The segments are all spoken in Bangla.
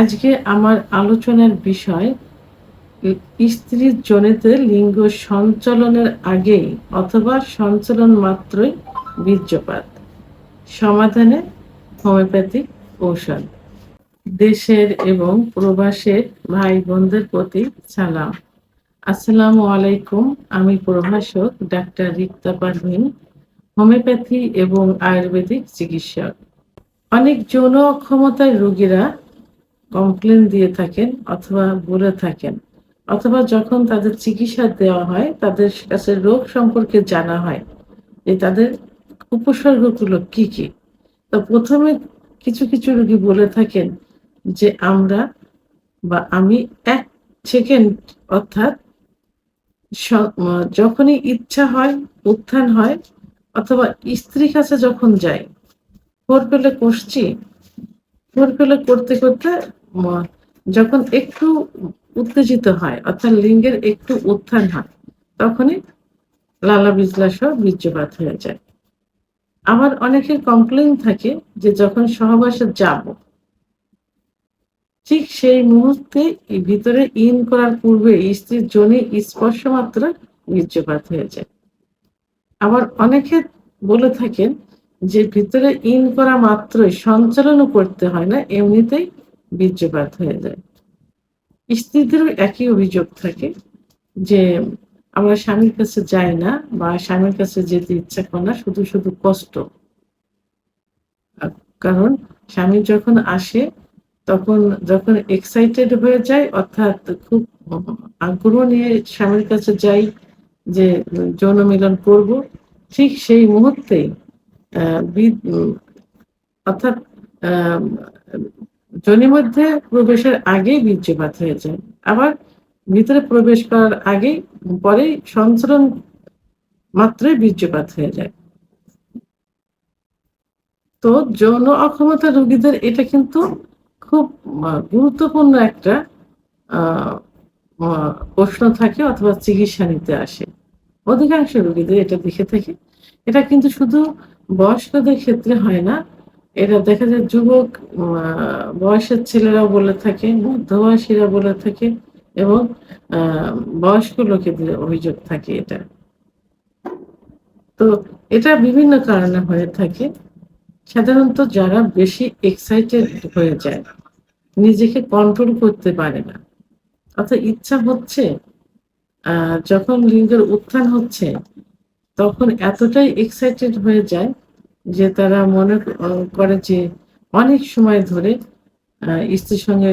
আজকে আমার আলোচনার বিষয় স্ত্রীর জনিতে লিঙ্গ সঞ্চালনের আগেই অথবা সঞ্চালন মাত্রই বীর্যপাত। সমাধানে হোমিওপ্যাথিক ঔষধ। দেশের এবং প্রবাসের ভাই বোনদের প্রতি সালাম। আসসালামু আলাইকুম, আমি প্রভাষক ডাক্তার রিক্তা পারভিন, হোমিওপ্যাথি এবং আয়ুর্বেদিক চিকিৎসক। অনেক যৌন অক্ষমতার রোগীরা কমপ্লেন দিয়ে থাকেন অথবা বলে থাকেন। অথবা যখন তাদের চিকিৎসা দেওয়া হয়, তাদের কাছে রোগ সম্পর্কে জানা হয় যে তাদের উপসর্গগুলো কি কি। তো প্রথমে কিছু কিছু রোগী বলে থাকেন যে আমরা বা আমি এক সেকেন্ড অর্থাৎ যখনই ইচ্ছা হয়, উত্থান হয়, অথবা স্ত্রীর কাছে যখন যাই, ভোর পেলে কষছি ভোর পেলে করতে করতে যখন একটু উত্তেজিত হয়, অর্থাৎ লিঙ্গের একটু উত্থান হয়, তখনই লালা বিজলা সহ বীর্যপাত হয়ে যায়। আবার অনেকের কমপ্লেন থাকে যে যখন সহবাসে যাব, ঠিক সেই মুহূর্তে ভিতরে ইন করার পূর্বে স্ত্রীর জনে স্পর্শ মাত্র বীর্যপাত হয়ে যায়। আবার অনেকে বলে থাকেন যে ভিতরে ইন করা মাত্রই সঞ্চালনও করতে হয় না, এমনিতেই বীর্যপাত হয়ে যায়। স্ত্রীদেরও একই অভিযোগ থাকে যে আমরা স্বামীর কাছে যাই না বা স্বামীর কাছে যেতে ইচ্ছা করে না, শুধু শুধু কষ্ট। কারণ স্বামী যখন আসে, তখন যখন এক্সাইটেড হয়ে যায়, অর্থাৎ খুব আগ্রহ নিয়ে স্বামীর কাছে যাই যে যৌন মিলন করব, ঠিক সেই মুহূর্তেই অর্থাৎ জনির মধ্যে প্রবেশের আগেই বীর্যপাত হয়ে যায়। আবার ভিতরে প্রবেশ করার আগেই, পরে সঞ্চরণ মাত্রই বীর্যপাত হয়ে যায়। তো যৌন অক্ষমতা রোগীদের এটা কিন্তু খুব গুরুত্বপূর্ণ একটা প্রশ্ন থাকে অথবা চিকিৎসা নিতে আসে। অধিকাংশ রোগীদের এটা দেখে থাকে। এটা কিন্তু শুধু বয়স্কদের ক্ষেত্রে হয় না। এটা দেখা যায় যুবক বয়সের ছেলেরাও বলে থাকে, মধ্যবয়সীরা বলে থাকে এবং বয়স্ক লোকেদের অভিযোগ থাকে এটা। তো এটা বিভিন্ন কারণে হয়ে থাকে। সাধারণত যারা বেশি এক্সাইটেড হয়ে যায়, নিজেকে কন্ট্রোল করতে পারে না। অর্থাৎ ইচ্ছা হচ্ছে যখন লিঙ্গের উত্থান হচ্ছে তখন এতটাই এক্সাইটেড হয়ে যায় যে তারা মনে করে যে অনেক সময় ধরে স্ত্রীর সঙ্গে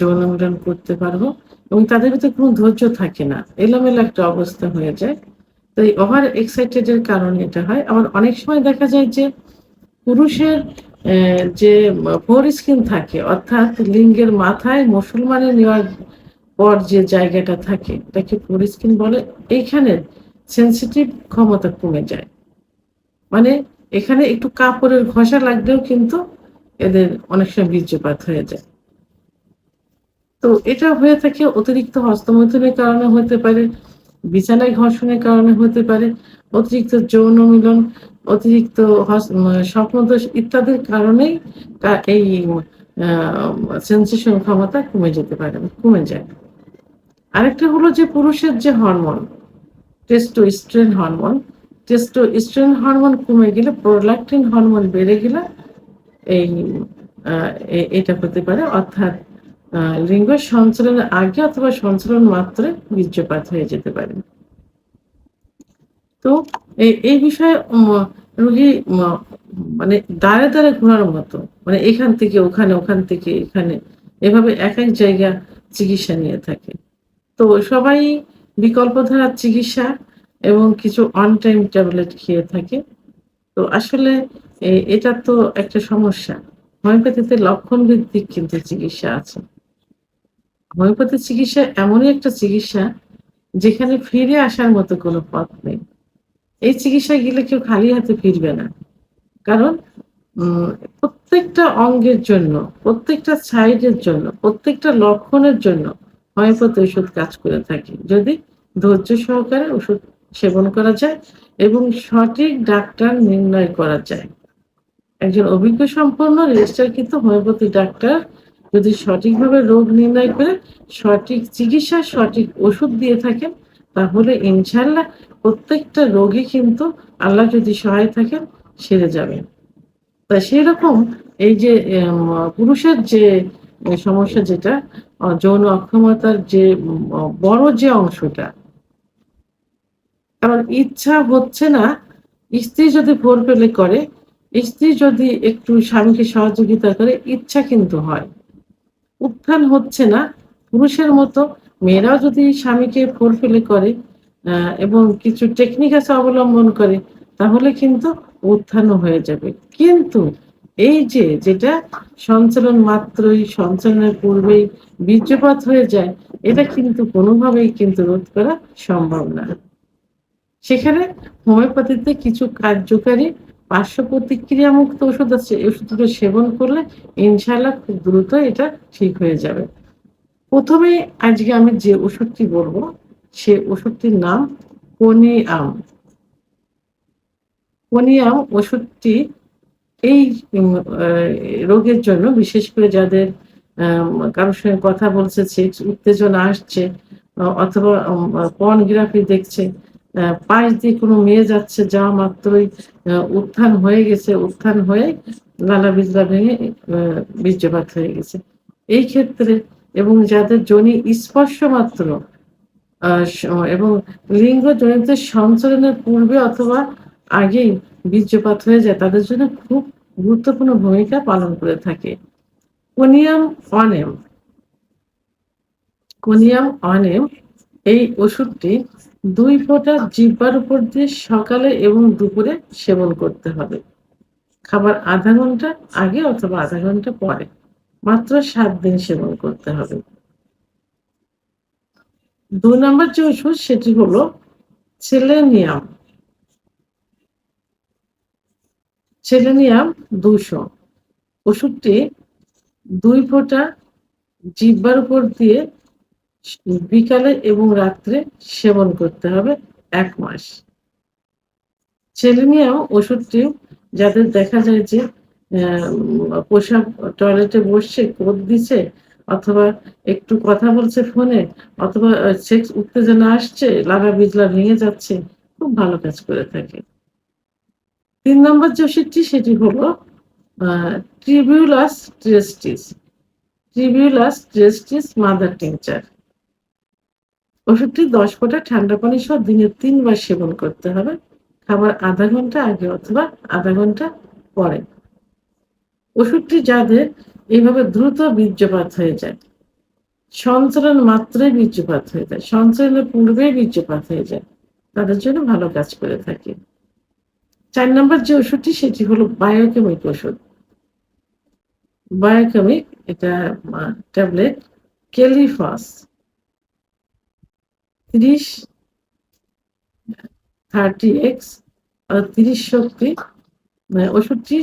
যৌন মিলন করতে পারব এবং তাদের ভিতরে কোনো ধৈর্য থাকে না। এলোমেলো একটা অবস্থা হয়ে যায়। তো এই ওভার এক্সাইটেড এর কারণে এটা হয়। আবার অনেক সময় দেখা যায় যে পুরুষের যে ফোর স্কিন থাকে, অর্থাৎ লিঙ্গের মাথায় মুসলমানের নেওয়ার পর যে জায়গাটা থাকে তাকে ফোর স্কিন বলে। এইখানে সেন্সিটিভ ক্ষমতা কমে যায়। মানে এখানে একটু কাপড়ের ঘষা লাগলেও কিন্তু এদের অনেক সময় বীর্যপাত হয়ে যায়। তো এটা হয়ে থাকে অতিরিক্ত হস্তমৈথুনের কারণে হতে পারে, বিছানায় ঘর্ষণের কারণে হতে পারে, অতিরিক্ত যৌন মিলন, অতিরিক্ত স্বপ্নদোষ ইত্যাদির কারণেই এই সেন্সেশন ক্ষমতা কমে যেতে পারে, কমে যায়। আরেকটা হলো যে পুরুষের যে hormone testosterone hormone testosterone hormone কমে গেলে প্রোলাক্টিন হরমোন বেড়ে গেলে এই এটা হতে পারে। অর্থাৎ লিঙ্গ সঞ্চালনের আগে অথবা সঞ্চালন মাত্রে বীর্যপাত হয়ে যেতে পারে। তো এই বিষয়ে রোগী মানে দাঁড়ে দাঁড়ে ঘোরার মতো মানে এখান থেকে, ওখানে, ওখান থেকে, এখানে, এভাবে এক এক জায়গা চিকিৎসা নিয়ে থাকে। তো সবাই বিকল্প ধারার চিকিৎসা এবং কিছু অন টাইম ট্যাবলেট খেয়ে থাকে। তো আসলে এটা তো একটা সমস্যা। হোমিওপ্যাথিতে লক্ষণ ভিত্তিক কিন্তু চিকিৎসা আছে। হোমিওপ্যাথি চিকিৎসা এমনই একটা চিকিৎসা যেখানে ফিরে আসার মতো কোনো পথ নেই। এই চিকিৎসা গেলে কেউ খালি হাতে ফিরবে না। কারণ প্রত্যেকটা অঙ্গের জন্য, প্রত্যেকটা সাইডের জন্য, প্রত্যেকটা লক্ষণের জন্য হোমিওপ্যাথি ওষুধ কাজ করে থাকে। যদি ধৈর্য সহকারে ওষুধ সেবন করা যায় এবং সঠিক ডাক্তার নির্ণয় করা যায়। একজন অভিজ্ঞ সম্পন্ন রেজিস্টার কিন্তু হোমিওপ্যাথি ডাক্তার যদি সঠিকভাবে রোগ নির্ণয় করে, সঠিক চিকিৎসা, সঠিক ওষুধ দিয়ে থাকেন, তাহলে ইনশাল্লাহ প্রত্যেকটা রোগী কিন্তু আল্লাহ যদি সহায় থাকেন, সেরে যাবে তা সেই রকম এই যে পুরুষের যে সমস্যা যেটা যৌন অক্ষমতার যে বড় যে অংশটা, কারণ ইচ্ছা হচ্ছে না, স্ত্রী যদি ভোর পেলে করে, স্ত্রী যদি একটু স্বামীকে সহযোগিতা করে, ইচ্ছা কিন্তু হয়। উত্থান হচ্ছে না, পুরুষের মতো, মেয়েরাও যদি স্বামীকে ফোর ফেলে করে এবং কিছু টেকনিক আছে অবলম্বন করে, তাহলে কিন্তু উত্থানও হয়ে যাবে। কিন্তু এই যে যেটা সঞ্চালন মাত্রই সঞ্চালনের পূর্বেই বীর্যপাত হয়ে যায়, এটা কিন্তু কোনোভাবেই কিন্তু রোধ করা সম্ভব না। সেখানে হোমিওপ্যাথিতে কিছু কার্যকারী পার্শ্ব প্রতিক্রিয়া মুক্ত ওষুধ আছে ওষুধগুলো সেবন করলে ইনশাল্লাহ খুব দ্রুত এটা ঠিক হয়ে যাবে। প্রথমে আজকে আমি যে ওষুধটি বলব, সে ওষুধটির নাম কোনিয়াম কোনিয়াম ওষুধটি এই রোগের জন্য, বিশেষ করে যাদের কারোর সঙ্গে কথা বলছে সেক্স উত্তেজনা আসছে অথবা পর্নোগ্রাফি দেখছে পাশ দিয়ে কোনো মেয়ে যাচ্ছে যা মাত্রই উত্থান হয়ে গেছে, উত্থান হয়ে লালা বিজলা ভেঙে বীর্যপাত হয়ে গেছে। এই ক্ষেত্রে, এবং যাদের জনি স্পর্শ মাত্র এবং লিঙ্গ জনিত সঞ্চালনের পূর্বে অথবা আগেই বীর্যপাত হয়ে যায়, তাদের জন্য খুব গুরুত্বপূর্ণ ভূমিকা পালন করে থাকে। কোনিয়াম অনেম। কোনিয়াম অনেম, এই ওষুধটি দুই ফোঁটা জিহ্বার উপর দিয়ে সকালে এবং দুপুরে সেবন করতে হবে। খাবার আধা ঘণ্টা আগে অথবা আধা ঘণ্টা পরে, মাত্র সাত দিন সেবন করতে হবে। দুই নম্বর যে ওষুধ, সেটি হলো সেলেনিয়াম। সেলেনিয়াম দুশো। ওষুধটি দুই ফোঁটা জিহ্বার উপর দিয়ে বিকালে এবং রাত্রে সেবন করতে হবে এক মাস। সেলেনিয়াম ওষুধটি যাদের দেখা যায় যে পোশাক টয়লেটে বসছে কোদ দিছে অথবা একটু কথা বলছে ফোনে অথবা সেক্স উত্তেজনা আসছে লাগা বিজলা ভেঙে যাচ্ছে, খুব ভালো কাজ করে থাকে। তিন নম্বর যে ওষুধটি সেটি হলো ট্রিবিউলাস ট্রেস্টিস ট্রিবিউলাস ট্রেস্টিস মাদার টিংচার ওষুধটি দশ ফোঁটা ঠান্ডা পানি সহ দিনে তিনবার সেবন করতে হবে। খাবার আধা ঘণ্টা আগে অথবা আধা ঘণ্টা পরে। ওষুধটি যাদের এইভাবে দ্রুত বীর্যপাত হয়ে যায়, সঞ্চালন মাত্রই বীর্যপাত হয়ে যায়, সঞ্চালনের পূর্বে বীর্যপাত হয়ে যায়, তাদের জন্য ভালো কাজ করে থাকে। চার নম্বর যে ওষুধটি, সেটি হলো বায়োকেমিক ওষুধ। বায়োকেমিক, এটা ট্যাবলেট, কেলিফাস, তিরিশ, থার্টি এক্স তিরিশ শক্তি। ওষুধটি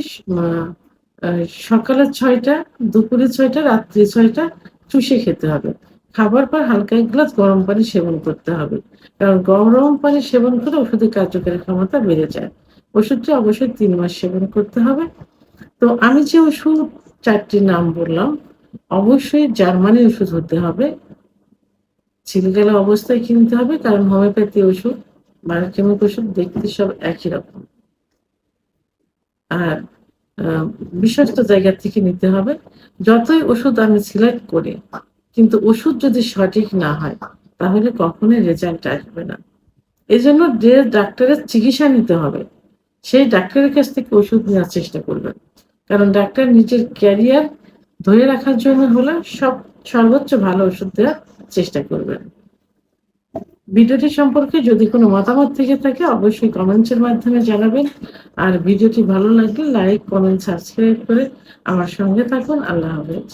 সকালে ছয়টা, দুপুরে ছয়টা, রাত্রি ছয়টা, চুষে খেতে হবে। খাবার পর হালকা এক গ্লাস গরম পানি সেবন করতে হবে। কারণ গরম পানি সেবন করে ওষুধের কার্যকারী ক্ষমতা বেড়ে যায়। ওষুধটি অবশ্যই তিন মাস সেবন করতে হবে। তো আমি যে ওষুধ চারটি নাম বললাম, অবশ্যই জার্মানি ওষুধ হতে হবে। ছিলগেলা অবস্থায় কিনতে হবে, কারণ হোমিওপ্যাথি ওষুধ বায়োকেমিক ওষুধ দেখতে সব একই রকম। আর বিশ্বস্ত জায়গা থেকে নিতে হবে। যতই ওষুধ আমি সিলেক্ট করি কিন্তু ওষুধ যদি সঠিক না হয়, তাহলে কখনোই রেজাল্ট আসবে না। এই জন্য যে ডাক্তারের চিকিৎসা নিতে হবে, সেই ডাক্তারের কাছ থেকে ওষুধ নেওয়ার চেষ্টা করবেন। কারণ ডাক্তার নিজের ক্যারিয়ার ধরে রাখার জন্য হলে সব সর্বোচ্চ ভালো ওষুধ দেওয়ার চেষ্টা করবেন। ভিডিওটি সম্পর্কে যদি কোনো মতামত থেকে থাকে, অবশ্যই কমেন্টসের মাধ্যমে জানাবেন। আর ভিডিওটি ভালো লাগলে লাইক কমেন্ট সাবস্ক্রাইব করে আমার সঙ্গে থাকুন। আল্লাহ হাফেজ।